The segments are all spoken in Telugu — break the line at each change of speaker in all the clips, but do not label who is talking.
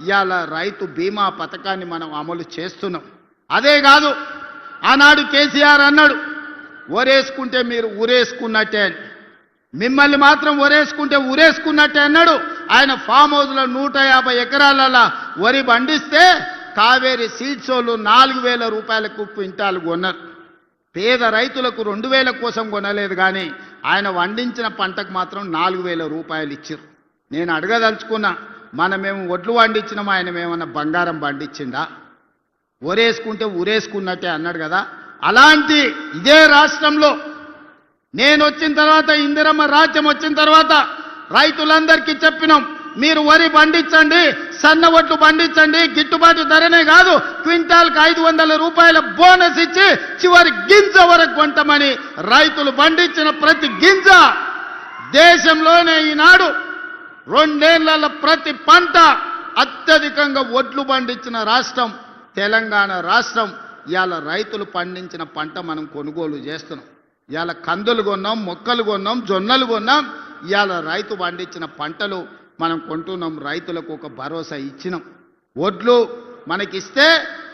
ఇవాళ రైతు బీమా పథకాన్ని మనం అమలు చేస్తున్నాం. అదే కాదు ఆనాడు కేసీఆర్ అన్నాడు ఒరేసుకుంటే మీరు ఊరేసుకున్నట్టే. అని మిమ్మల్ని మాత్రం ఒరేసుకుంటే ఊరేసుకున్నట్టే అన్నాడు. ఆయన ఫామ్ హౌస్లో నూట యాభై ఎకరాలలో వరి పండిస్తే కావేరి సీడ్స్ వాళ్ళు నాలుగు వేల రూపాయలకు క్వింటాలు కొన్నారు. పేద రైతులకు రెండు వేల కోసం కొనలేదు కానీ ఆయన వండించిన పంటకు మాత్రం నాలుగు వేల రూపాయలు ఇచ్చారు. నేను అడగదలుచుకున్నా మనమేమో ఒడ్లు పండించినాం ఆయన ఏమన్నా బంగారం పండించిండా? ఒరేసుకుంటే ఊరేసుకున్నట్టే అన్నాడు కదా. అలాంటి ఇదే రాష్ట్రంలో నేను వచ్చిన తర్వాత ఇందిరమ్మ రాజ్యం వచ్చిన తర్వాత రైతులందరికీ చెప్పినాం మీరు వరి పండించండి సన్న ఒట్లు పండించండి గిట్టుబాటు ధరనే కాదు క్వింటాల్కి ఐదు వందల రూపాయల బోనస్ ఇచ్చి చివరి గింజ వరకు కొంటమని రైతులు పండించిన ప్రతి గింజ దేశంలోనే ఈనాడు రెండేళ్ళ ప్రతి పంట అత్యధికంగా ఒడ్లు పండించిన రాష్ట్రం తెలంగాణ రాష్ట్రం. ఇవాళ రైతులు పండించిన పంట మనం కొనుగోలు చేస్తున్నాం. ఇవాళ కందులు కొన్నాం మొక్కలు కొన్నాం జొన్నలు కొన్నాం. ఇవాళ రైతు పండించిన పంటలు మనం కొంటున్నాం రైతులకు ఒక భరోసా ఇచ్చినాం. ఒడ్లు మనకిస్తే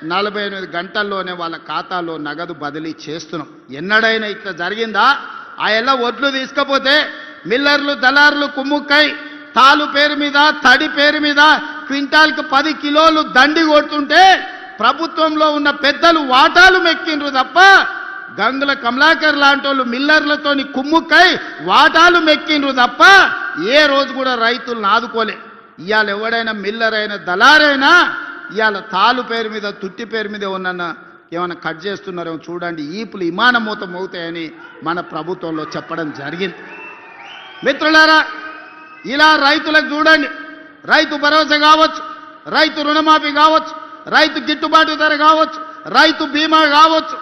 నలభై ఎనిమిది గంటల్లోనే వాళ్ళ ఖాతాలో నగదు బదిలీ చేస్తున్నాం. ఎన్నడైనా ఇట్లా జరిగిందా? ఆ ఎలా ఒడ్లు తీసుకపోతే మిల్లర్లు దళారులు కుమ్ముక్కై తాలు పేరు మీద తడి పేరు మీద క్వింటాల్కి పది కిలోలు దండి కొడుతుంటే ప్రభుత్వంలో ఉన్న పెద్దలు వాటాలు మెక్కిండ్రు తప్ప గంగుల కమలాకర్ లాంటి వాళ్ళు మిల్లర్లతోని కుమ్ముక్కై వాటాలు మెక్కిండ్రు తప్ప ఏ రోజు కూడా రైతులను ఆదుకోలే. ఇవాళ ఎవడైనా మిల్లర్ అయినా దళారైనా ఇవాళ తాలు పేరు మీద తుట్టి పేరు మీద ఉన్న ఏమైనా కట్ చేస్తున్నారేమో చూడండి. ఈపులు ఇమానమూతం అవుతాయని మన ప్రభుత్వంలో చెప్పడం జరిగింది. మిత్రులారా ఇలా రైతులకు చూడండి. రైతు భరోసా కావచ్చు రైతు రుణమాఫీ కావచ్చు రైతు గిట్టుబాటు ధర కావచ్చు రైతు బీమా కావచ్చు.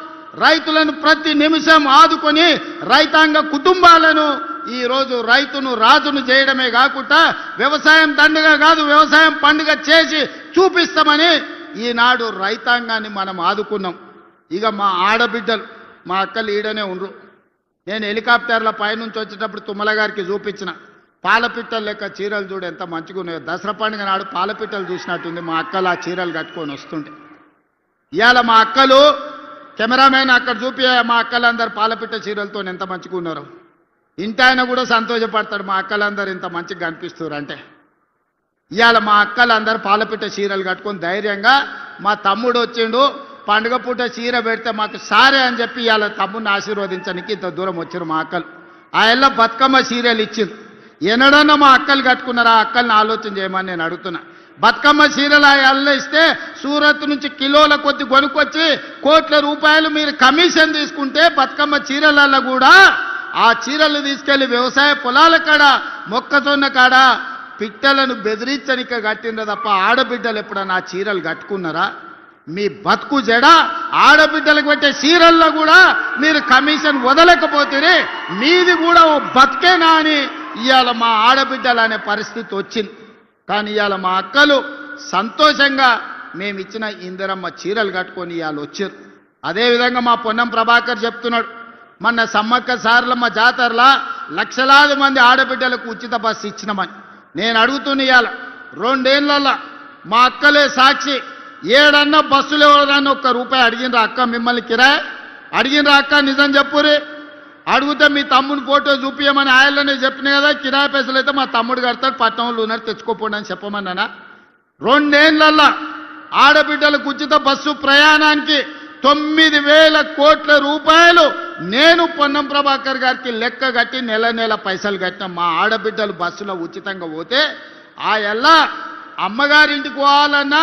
రైతులను ప్రతి నిమిషం ఆదుకొని రైతాంగ కుటుంబాలను ఈరోజు రైతును రాజును చేయడమే కాకుండా వ్యవసాయం దండగా కాదు వ్యవసాయం పండుగ చేసి చూపిస్తామని ఈనాడు రైతాంగాన్ని మనం ఆదుకున్నాం. ఇక మా ఆడబిడ్డలు మా అక్కలు ఈడనే ఉండ్రు. నేను హెలికాప్టర్ల పైనుంచి వచ్చేటప్పుడు తుమ్మల గారికి చూపించిన. పాలపిట్టలు లెక్క చీరలు చూడు ఎంత మంచిగా ఉన్నాయో. దసరా పండుగ నాడు పాలపిట్టలు చూసినట్టుంది మా అక్కలు ఆ చీరలు కట్టుకొని వస్తుంటే. ఇవాళ మా అక్కలు కెమెరామెన్ అక్కడ చూపి మా అక్కలందరూ పాలపిట్ట చీరలతో ఎంత మంచిగా ఉన్నారు. ఇంటి ఆయన కూడా సంతోషపడతాడు మా అక్కలందరూ ఇంత మంచిగా కనిపిస్తున్నారు అంటే. ఇవాళ మా అక్కలందరూ పాలపిట్ట చీరలు కట్టుకొని ధైర్యంగా మా తమ్ముడు వచ్చిండు పండుగ పూట చీర పెడితే మాకు సారే అని చెప్పి ఇవాళ తమ్ముడిని ఆశీర్వదించడానికి ఇంత దూరం వచ్చారు మా అక్కలు. ఆ బతుకమ్మ చీరలు ఇచ్చింది ఎన్నడన్నా మా అక్కలు కట్టుకున్నారా? అక్కల్ని ఆలోచన చేయమని నేను అడుగుతున్నా. బతుకమ్మ చీరలు ఆ ఇస్తే సూరత్ నుంచి కిలోల కొద్ది కొనుక్కొచ్చి కోట్ల రూపాయలు మీరు కమిషన్ తీసుకుంటే బతుకమ్మ చీరలలో కూడా ఆ చీరలు తీసుకెళ్ళి వ్యవసాయ పొలాల కాడ మొక్కజొన్న కాడ పిట్టలను బెదిరించనిక కట్టిండ్రు తప్ప ఆడబిడ్డలు ఎప్పుడన్నా ఆ చీరలు కట్టుకున్నారా? మీ బతుకు జడ ఆడబిడ్డలకు పెట్టే చీరల్లో కూడా మీరు కమిషన్ వదలకపోతే మీది కూడా ఓ బతికేనా అని ఇవాళ మా ఆడబిడ్డలు అనే పరిస్థితి వచ్చింది. కానీ ఇవాళ మా అక్కలు సంతోషంగా మేము ఇచ్చిన ఇందిరమ్మ చీరలు కట్టుకొని ఇవాళ వచ్చారు. అదేవిధంగా మా పొన్నం ప్రభాకర్ చెప్తున్నాడు మొన్న సమ్మక్క సార్లమ్మ జాతరలా లక్షలాది మంది ఆడబిడ్డలకు ఉచిత బస్సు ఇచ్చినామని. నేను అడుగుతున్న ఇవాళ రెండేళ్ళలో మా అక్కలే సాక్షి ఏడన్నా బస్సులు ఎవరన్నా ఒక్క రూపాయి అడిగినరా అక్క మిమ్మల్ని కిరాయి? అడిగినరా అక్క? నిజం చెప్పురే. అడిగితే మీ తమ్ముని ఫోటో చూపించమని ఆయననే చెప్పిన కదా కిరాయి పైసలు అయితే మా తమ్ముడు కడతాడు పట్టణంలో ఉన్నారు తెచ్చుకోపోండి అని చెప్పమన్నానా? రెండేళ్ళల్లా ఆడబిడ్డలకు ఉచిత బస్సు ప్రయాణానికి తొమ్మిది వేల కోట్ల రూపాయలు నేను పొన్నం ప్రభాకర్ గారికి లెక్క కట్టి నెల నెల పైసలు కట్టిన మా ఆడబిడ్డలు బస్సులో ఉచితంగా పోతే ఆ ఎల్లా అమ్మగారింటికి పోవాలన్నా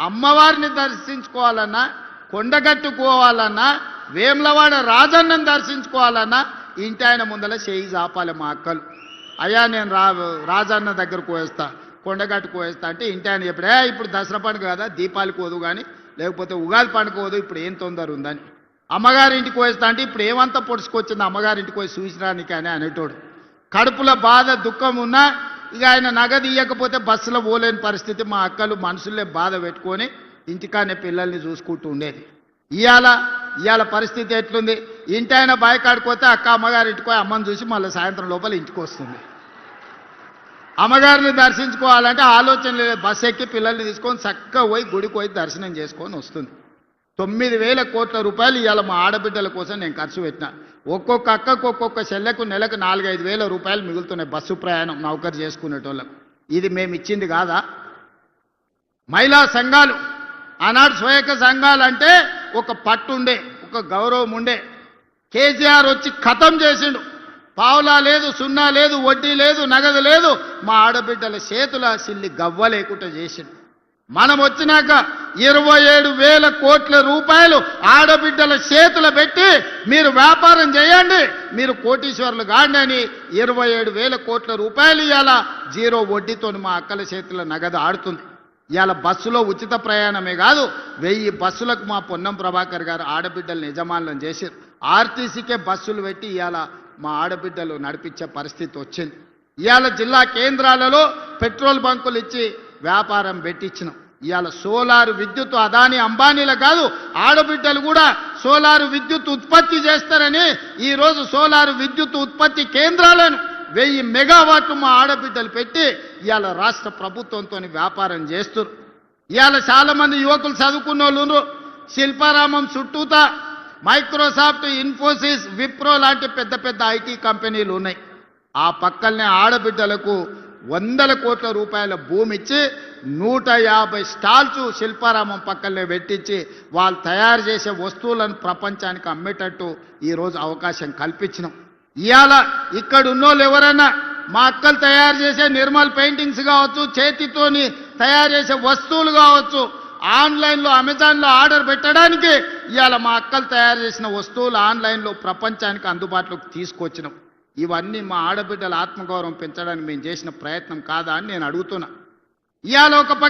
అమ్మవారిని దర్శించుకోవాలన్నా కొండగట్టుకోవాలన్నా వేములవాడ రాజన్నను దర్శించుకోవాలన్నా ఇంటి ఆయన ముందల చేయి చాపాలి మా అక్కలు. అయ్యా నేను రా రాజన్న దగ్గరకు పోయేస్తా కొండగట్టు కోయేస్తా అంటే ఇంటి ఆయన చెప్పడే ఇప్పుడు దసరా పండుగ కదా దీపాలు కోదు కానీ లేకపోతే ఉగాది పండుగ కోదు ఇప్పుడు ఏం తొందర ఉందని. అమ్మగారింటికి కోయేస్తా అంటే ఇప్పుడు ఏమంతా పొడుచుకొచ్చింది అమ్మగారింటికి పోయి చూసినానికి అని అనేటోడు. కడుపులో బాధ దుఃఖం ఉన్నా ఇక ఆయన నగదు ఇవ్వకపోతే బస్సులో పోలేని పరిస్థితి మా అక్కలు మనసులే బాధ పెట్టుకొని ఇంటికానే పిల్లల్ని చూసుకుంటూ ఉండేది. ఇవాళ ఇవాళ పరిస్థితి ఎట్లుంది? ఇంటి ఆయన పోతే అక్క అమ్మగారు ఇంటికి అమ్మని చూసి మళ్ళీ సాయంత్రం లోపల ఇంటికి వస్తుంది. అమ్మగారిని దర్శించుకోవాలంటే ఆలోచన లేదు. బస్ ఎక్కి పిల్లల్ని తీసుకొని చక్కగా పోయి గుడికి పోయి దర్శనం చేసుకొని వస్తుంది. తొమ్మిది వేల కోట్ల రూపాయలు ఇవాళ మా ఆడబిడ్డల కోసం నేను ఖర్చు పెట్టిన. ఒక్కొక్క అక్కకు ఒక్కొక్క చెల్లెకు నెలకు నాలుగైదు వేల రూపాయలు మిగులుతున్నాయి బస్సు ప్రయాణం నౌకరు చేసుకునేటోళ్ళకు. ఇది మేము ఇచ్చింది కాదా? మహిళా సంఘాలు ఆనాడు స్వయక సంఘాలు అంటే ఒక పట్టుండే ఒక గౌరవం ఉండే కేసీఆర్ వచ్చి ఖతం చేసిండు. పావులా లేదు సున్నా లేదు వడ్డీ లేదు నగదు లేదు. మా ఆడబిడ్డల చేతుల సిల్లి గవ్వ లేకుండా చేసిండు. మనం వచ్చినాక ఇరవై ఏడు వేల కోట్ల రూపాయలు ఆడబిడ్డల చేతులు పెట్టి మీరు వ్యాపారం చేయండి. మీరు కోటీశ్వర్లు కాండి అని ఇరవై ఏడు వేల కోట్ల రూపాయలు ఇవాళ జీరో వడ్డీతో మా అక్కల చేతుల నగదు ఆడుతుంది. ఇవాళ బస్సులో ఉచిత ప్రయాణమే కాదు వెయ్యి బస్సులకు మా పొన్నం ప్రభాకర్ గారు ఆడబిడ్డలు యజమానులను చేశారు ఆర్టీసీకే బస్సులు పెట్టి ఇవాళ మా ఆడబిడ్డలు నడిపించే పరిస్థితి వచ్చింది. ఇవాళ జిల్లా కేంద్రాలలో పెట్రోల్ బంకులు ఇచ్చి వ్యాపారం పెట్టించినాం. ఇవాళ సోలారు విద్యుత్ అదాని అంబానీల కాదు ఆడబిడ్డలు కూడా సోలారు విద్యుత్ ఉత్పత్తి చేస్తారని ఈరోజు సోలారు విద్యుత్ ఉత్పత్తి కేంద్రాలను వెయ్యి మెగావాట్లు మా ఆడబిడ్డలు పెట్టి ఇవాళ రాష్ట్ర ప్రభుత్వంతో వ్యాపారం చేస్తురు ఇవాళ చాలామంది యువకులు చదువుకున్న వాళ్ళు శిల్పారామం చుట్టూతా మైక్రోసాఫ్ట్ ఇన్ఫోసిస్ విప్రో లాంటి పెద్ద పెద్ద ఐటీ కంపెనీలు ఉన్నాయి. ఆ పక్కనే ఆడబిడ్డలకు వందల కోట్ల రూపాయల భూమి ఇచ్చి నూట యాభై స్టాల్స్ శిల్పారామం పక్కనే పెట్టించి వాళ్ళు తయారు చేసే వస్తువులను ప్రపంచానికి అమ్మేటట్టు ఈరోజు అవకాశం కల్పించినాం. ఇవాళ ఇక్కడ ఉన్నోళ్ళు ఎవరైనా మా అక్కలు తయారు చేసే నిర్మల్ పెయింటింగ్స్ కావచ్చు చేతితోని తయారు చేసే వస్తువులు కావచ్చు ఆన్లైన్లో అమెజాన్లో ఆర్డర్ పెట్టడానికి ఇవాళ మా అక్కలు తయారు చేసిన వస్తువులు ఆన్లైన్లో ప్రపంచానికి అందుబాటులోకి తీసుకొచ్చినాం. ఇవన్నీ మా ఆడబిడ్డల ఆత్మగౌరవం పెంచడానికి మేము చేసిన ప్రయత్నం కాదా అని నేను అడుగుతున్నా. ఇవాళ ఒక